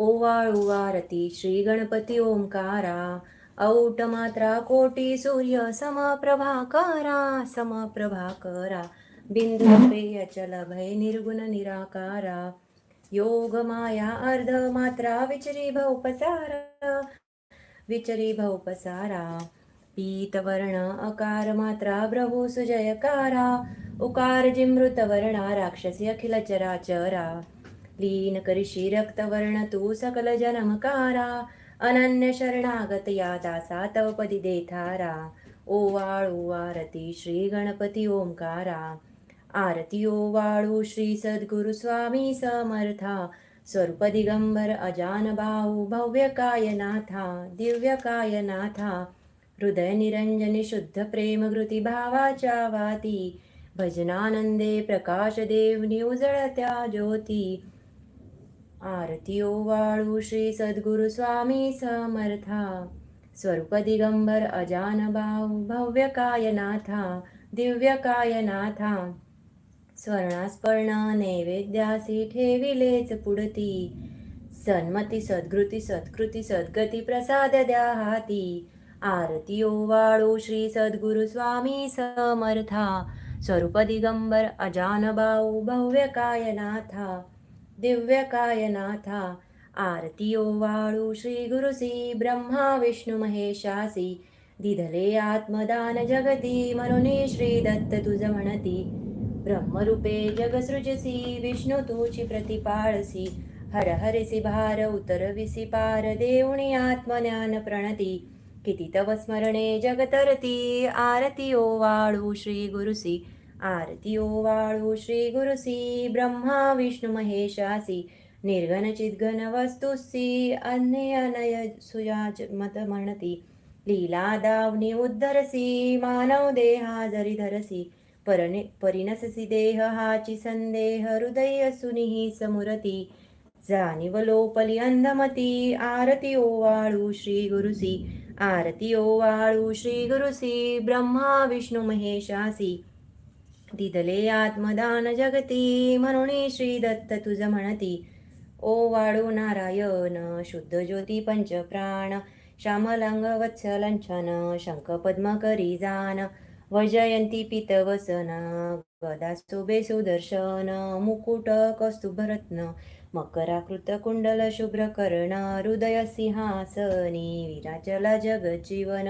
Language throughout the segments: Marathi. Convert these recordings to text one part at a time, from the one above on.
ओवाळुवारती आरती श्री गणपती ओंकारा औट मात्रा कोटी सूर्य समप्रभाकारा समप्रभाकरा बिंदू पेय चल भय निर्गुण निराकारा योग माया अर्ध मात्रा विचरी भवपसारा विचरी भवपसारा पीतवर्ण अकार मात्रा ब्रभू सुजयकारा उकार जिमृतवर्णा राक्षसी अखिल चरा लीन करिषी रक्तवर्ण तू सकल जनमकारा अनन्य शरणागत या दासा तव पदी देथारा ओवाळू आरती श्री गणपती ओंकारा। आरती ओवाळू श्री सद्गुरु स्वामी समर्था। स्वरूप दिगंबर अजान भाऊ भव्य कायनाथा दिव्य कायनाथा हृदय निरंजनी शुद्ध प्रेमकृती भावाच्या वाती भजनानंदे प्रकाश देवनी उजळत्या ज्योती। आरती ओवाळू श्री सद्गुरु स्वामी समर्था. स्वरूप दिगंबर अजान भाऊ भव्य कायनाथा दिव्य कायनाथा. स्वर्णास्पर्ण नैवेद्यासी ठेविलेच पुढती. सन्मती सद्गृती सत्कृती सद्गती प्रसाद द्या हाती. आरती ओवाळू श्री सद्गुरु स्वामी समर्था. स्वरूप दिगंबर अजान भाऊ दिव्यकाय नाथा आरतीयो वाळू श्री गुरुसी ब्रह्मा विष्णू महेशासी. दिधले आत्मदान जगती म्हणून श्री दत्त तुझ म्हणती. ब्रह्मरूपे जगसृजसी विष्णू तुची प्रतिपाळसी. हर हरिसी भार उतरविसी पार देवणी आत्मज्ञान प्रणती. किती तव स्मरणे जगतरती आरती ओवाळू श्री गुरुसी आरती ओवाळू श्री गुरुसी ब्रह्मा विष्णू महेशासी निर्गण चिद्गण वस्तुसी अन्य अनय सुयाच मत म्हणती लीला दावनी उद्धरसी मानव देहा जरी धरसी परने परिणससी देह हाची संदेह हृदय सुनिही समुरती जाणीव लोपली अंधमती आरती ओवाळू श्री गुरुसी आरती ओवाळू श्री गुरुसी ब्रह्मा विष्णू महेशासी दिदले आत्मदान जगती म्हणून श्री दत्त तुझ म्हणती. ओ वाळू नारायण शुद्ध ज्योती पंचप्राण श्यामलांग वत्सलंछन शंख पद्म करी जान वजयंती पितवसन गदा सुबे सुदर्शन मुकुट कस्तुभरत्न मकराकृत कुंडल शुभ्र कर्ण हृदय सिंहासनी विराचला जगजीवन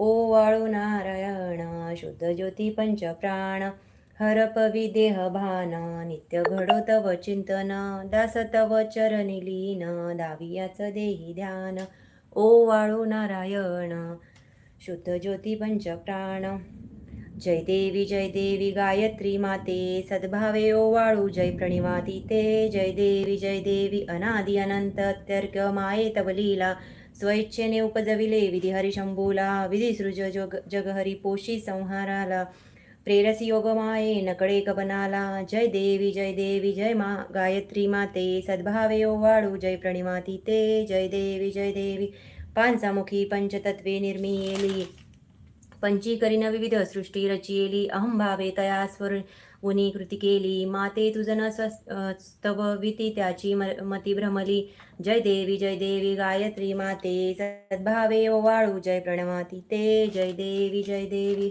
ओ वाळू नारायण शुद्ध ज्योती पंचप्राण हरपवी देह भान नित्य घडो तव चिंतन दास तव चरणी लीन दावियाच देही ध्यान. ओ वाळू नारायण शुद्ध ज्योती पंचप्राण जय देवी जय देवी गायत्री माते सद्भावे ओ वाळू जय प्रणिमाती ते जय देवी जय देवी अनादि अनंत अत्यर्क माये तव लीला स्वइच्छेने उपजविले विधी हरिशंभूला विधी सृज जग जगहरी पोषी संहाराला। प्रेरसी योगमाये नकडे कबनाला जय देवी जय देवी जय मा गायत्री माते। सद्भावे ओ वाळू जय प्रणिमाती ते। जय देवी जय देवी। पांचामुखी पंचतत्वे निर्मियेली। पंचीकरीन विविध सृष्टी रचियेली अहंभावे तया स्वर उनी कृती केली. माते तुझन स्वस्तव विती त्याची म- मती भ्रमली. जय देवी जय देवी गायत्री माते सद्भावे ओवाळू वाळू जय प्रणमाती ते जय देवी जय देवी.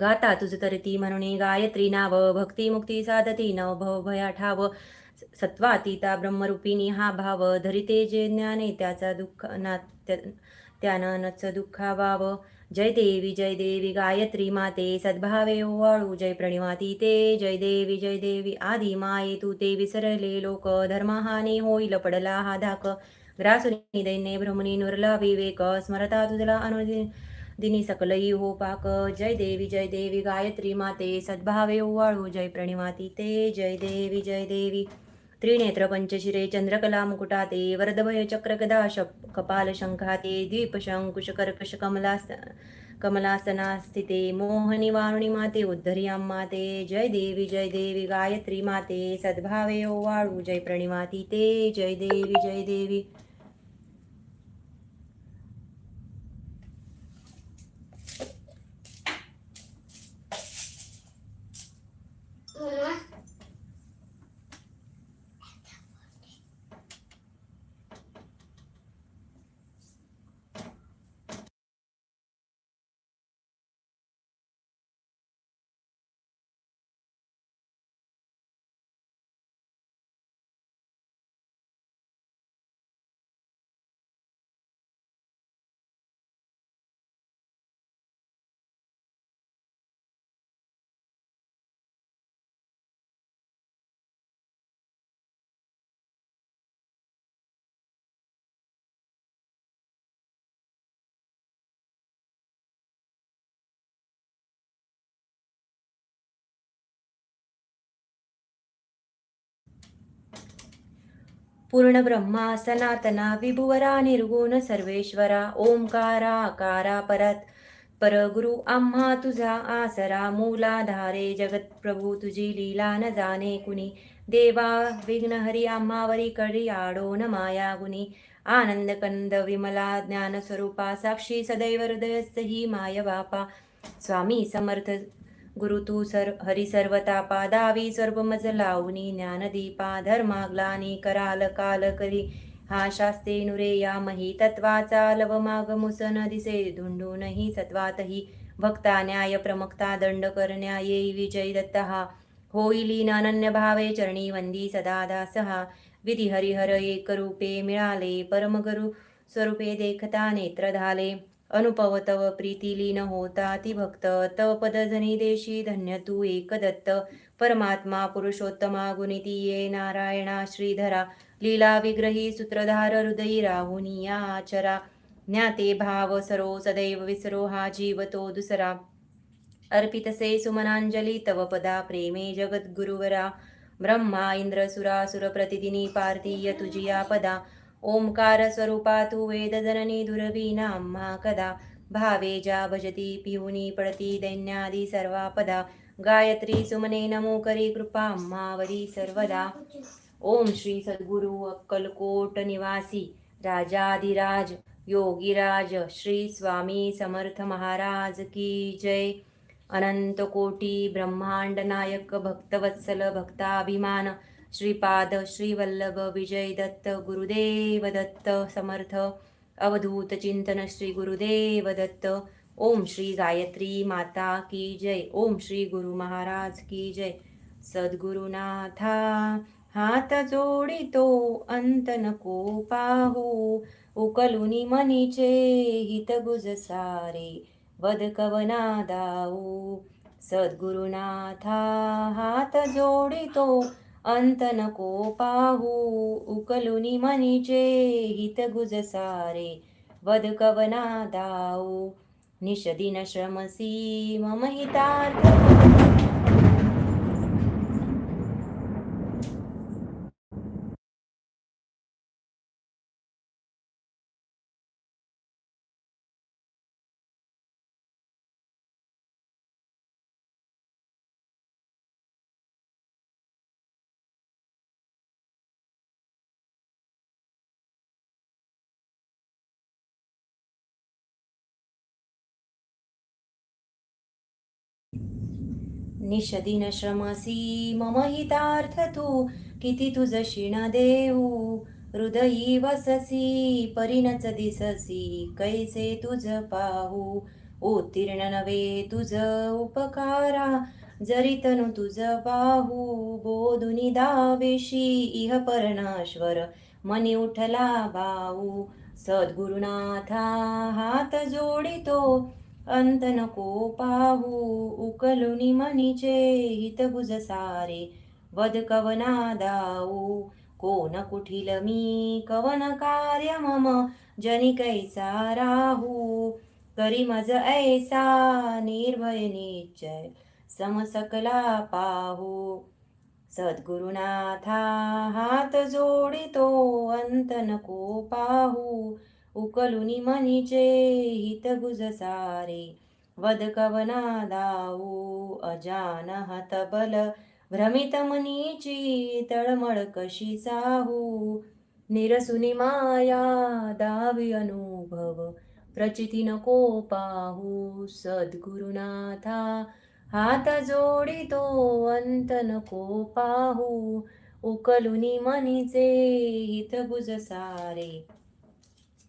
गाता तुझ तरती म्हणून गायत्री नाव भक्ती मुक्ती साधती नव भव भया ठाव. सत्वातीता ब्रह्मरूपिणी हा भाव धरिते जे ज्ञाने त्याचा दुःख ना त्या- त्यानं नच जय देवी जय देवी गायत्री माते सद्भावे ओवाळू जय प्रणिमाती ते जय देवी जय देवी आदी माये तू ते विसरले लोक धर्महानी होईल पडला हा धाक. ग्रासुनी दैन्ये भ्रमणी नुरला विवेक स्मरता तुझला अनुदिन दिनी सकलई हो पाक. जय देवी जय देवी गायत्री माते सद्भावे ओवाळू जय प्रणिमाती ते जय देवी जय देवी. त्रिनेत्र पंचशिरे चंद्रकला मुकुटाते वरदभय चक्र गदा शप कपाल शंखाते द्वीप शंकुश कर्कश कमलास कमलासना स्थिते मोहनी वारुणी माते उद्धरियां माते जय देवी जय देवी गायत्री माते सद्भावे ओवाळू जय प्रणिमाती ते जय देवी जय देवी। पूर्ण ब्रह्मा सनातना विभुवरा निर्गुण सर्वेश्वरा ओंकारा आकारा परत. परगुरु आम्हा तुझा आसरा मूलाधारे जगत प्रभू तुझी लीला न जाणे कुणी. देवा विघ्नहरी आम्हावरी कडी आडो न माया गुणी. आनंद कंद विमला ज्ञान स्वरूपा साक्षी सदैव हृदयस्थ ही माय बापा. स्वामी समर्थ गुरु तू सर हरिसर्वता पादावी सर्वमज लावणी ज्ञानदीपा धर्माग्लानी कराल काल करी हा शास्ते नुरे या मही तत्वाचा लव माग मुसन दिसे धुंडूनही सत्वातही भक्ता न्याय प्रमक्ता दंड करण्या येई विजय दत्त हा. होईली नानन्य भावे चरणी वंदी सदा दासहा. विधी हरिहर एक रूपे मिळाले परमगुरु स्वरूपे देखता नेत्र अनुपवतव अनुपव प्रीती लीन होता ती भक्त. तव पदजनी देशी धन्य तू एकदत्त. परमात्मा पुरुषोत्तमा गुणिती ये नारायणा श्रीधरा. लीला विग्रही सूत्रधार हृदयी राहुनी या आचरा. ज्ञाते भाव सरो सदैव विसरो हा जीव तो दुसरा. अर्पितसे सुमनांजली तव पदा प्रेमे जगद्गुरुवरा. ब्रह्मा इंद्र सुरासुर प्रतिदिनी पार्थीय तुजिया पदा. ओंकार स्वरूपा तू वेद जननी दुर्वीना कदा? भावे जा भजती पिहुनी पडती दैन्यादी सर्वापदा गायत्री सुमने नमो करी कृपा आम्हावरी सर्वदा. ओम श्री सद्गुरु अक्कलकोट निवासी. राजाधिराज योगीराज श्री स्वामी समर्थ महाराज की जय. अनंत कोटी ब्रह्मांड नायक भक्तवत्सल भक्ताभिमान. श्रीपाद श्रीवल्लभ विजय दत्त गुरुदेव दत्त समर्थ अवधूत चिंतन श्री गुरुदेव दत्त। ओम श्री गायत्री माता की जय। ओम श्री गुरु महाराज की जय। सद्गुरुनाथा हात जोडितो अंत नको पाहू। उकलुनी मनीचे हित गुज सारे। वद कवना दाऊ। सद्गुरुनाथा हात जोडितो अंत नको पाहू उकलुनी मनीचे हित गुज सारे वद कवना दाऊ निषदिन श्रमसी मम हितार्थ निषदिन श्रमसी मम हितार्थ तू किती तुझ शिण देऊ हृदयी वससी परिणच दिससी कैसे तुझ पाहू। उत्तीर्ण नवे तुझ उपकारा जरी तनु तुझ बाहू। बोधुनी दावेशी इह परनाश्वर मनी उठला बाऊ सद्गुरुनाथा हात जोडितो अंत नको पाहू उकलुनी मनीचे हित सारे वद कवना दाऊ कोण कुठील मी कवन कार्य मम जनी कैसा राहू करी मज ऐसा निर्भय निश्चय समसकला पाहू सद्गुरुनाथा हात जोडितो अंत नको पाहू उकलुनी मनीचे हित सारे। वद कवना दाऊ अजान हतबल भ्रमित मनीची तळमळ कशी साहू। निरसुनी माया दावी अनुभव। प्रचिती नको पाहू सद्गुरुनाथा। हात जोडितो अंत नको पाहू। उकलुनी मनीचे हित बुज सारे।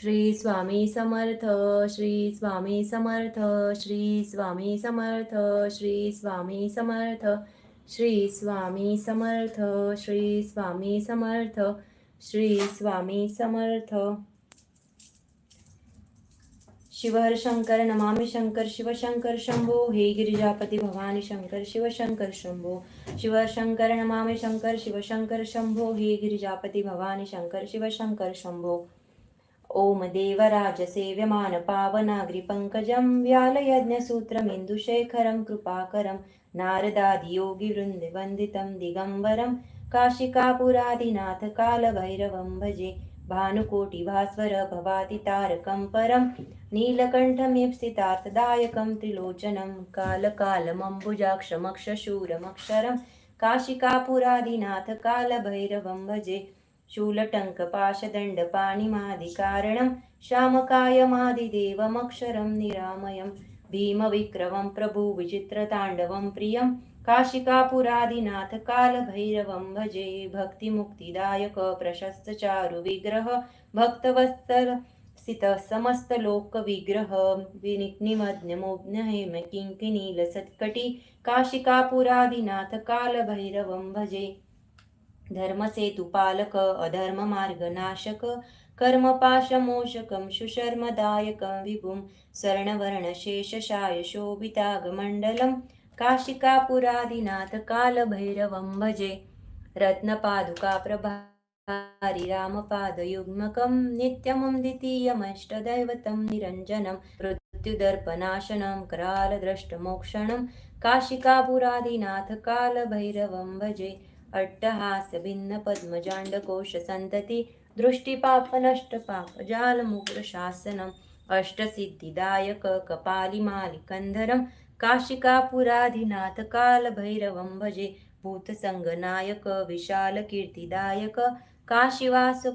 श्री स्वामी समर्थ, श्री स्वामी समर्थ, श्री स्वामी समर्थ, श्री स्वामी समर्थ, श्री स्वामी समर्थ, श्री स्वामी समर्थ, श्री स्वामी समर्थ। शिवहर शंकर नमामि शंकर, शिवशंकर शंभो, हे गिरिजापती भवानी शंकर, शिवशंकर शंभो। शिवहर शंकर नमामि शंकर, शिवशंकर शंभो, हे गिरिजापती भवानी शंकर, शिवशंकर शंभो। ॐ देवराजसेव्यमानपावनाग्रिपङ्कजं व्यालयज्ञसूत्रमिन्दुशेखरं कृपाकरं नारदादियोगिवृन्दवन्दितं दिगम्बरं काशिकापुरादिनाथकालभैरवं भजे भानुकोटिभास्वर भवातितारकं परं नीलकण्ठमेप्सितार्थदायकं त्रिलोचनं कालकालमम्बुजाक्षमक्षशूरमक्षरं काशिकापुरादिनाथकालभैरवं भजे शूलटङ्कपाशदण्डपाणिमादिकारणं श्यामकायमादिदेवमक्षरं निरामयं भीमविक्रमं प्रभुविचित्रताण्डवं प्रियं काशिकापुरादिनाथकालभैरवं भजे भक्तिमुक्तिदायक प्रशस्तचारुविग्रह भक्तवत्सल स्थितः समस्तलोकविग्रह विनिग्निमज्ञमोज्ञहेम किङ्किनीलसत्कटी काशिकापुरादिनाथ कालभैरवं भजे। धर्मसेतुपालक अधर्ममार्गनाशक कर्मपाशमोषकं सुशर्मदायकं विभुं स्वर्णवर्णशेषशाय शोभितागमण्डलं काशिकापुरादिनाथ कालभैरवं भजे रत्नपादुकाप्रभारि रामपादयुग्मकं नित्यमं द्वितीयमष्टदैवतं निरञ्जनं मृत्युदर्पनाशनं करालद्रष्टमोक्षणं काशिकापुरादिनाथ कालभैरवं भजे अट्टहास भिन्न पद्मजाण्डकोश सन्तति दृष्टिपापनष्टपापजालमुग्रशासनं अष्टसिद्धिदायक कपालिमालिकन्धरं काशिकापुराधिनाथ कालभैरवं भजे भूतसङ्गनायक विशालकीर्तिदायक काशीवास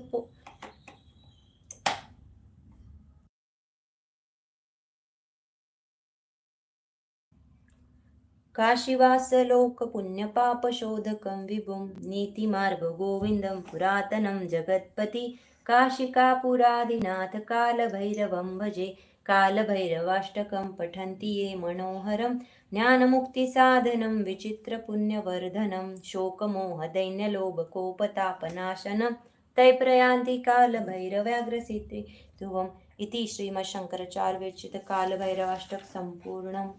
काशिवासलोकपुण्यपापशोधकं विभुं नीतिमार्गगोविन्दं पुरातनं जगत्पति काशिकापुरादिनाथ कालभैरवं भजे कालभैरवाष्टकं पठन्ति ये मनोहरं ज्ञानमुक्तिसाधनं विचित्रपुण्यवर्धनं शोकमोहदैन्यलोभकोपतापनाशनं तैप्रयान्ति कालभैरव्याग्रसिद्धि ध्रुवम् इति श्रीमच्छङ्कराचार्यविरचितकालभैरवाष्टक सम्पूर्णम्।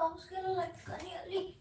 Tom's gonna like nearly